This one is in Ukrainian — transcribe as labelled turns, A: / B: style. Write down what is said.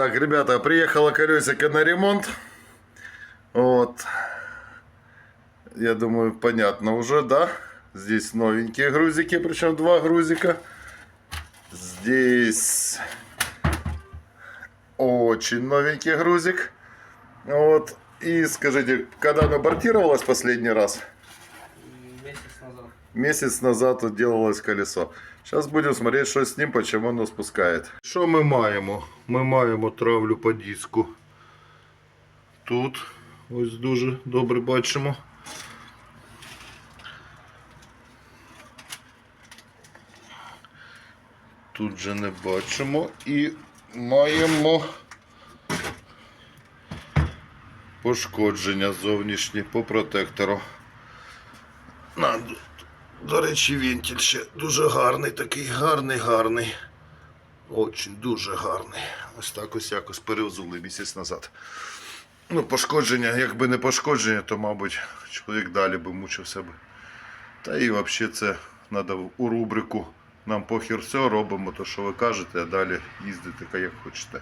A: Так, ребята, приехала колесико на ремонт. Вот. Я думаю, понятно уже, да? Здесь новенькие грузики, причем два грузика. Здесь очень новенький грузик. Вот. И скажите, когда оно бортировалось последний раз?
B: Месяц назад.
A: Тут делалось колесо. Сейчас будем смотреть, что с ним, почему оно спускает. Що ми маємо? Ми маємо травлю по диску. Тут ось дуже добре бачимо. Тут же не бачимо і маємо пошкодження зовнішні по протектору. На, до- речі, вентиль ще дуже гарний, такий гарний, гарний. Очень дуже гарний. Ось так ось якось перевзули місяць назад. Ну, пошкодження, якби не пошкодження, то, мабуть, чоловік далі би мучився би. Та і взагалі це треба у рубрику. Нам похер все, робимо те, що ви кажете, а далі їздите як хочете.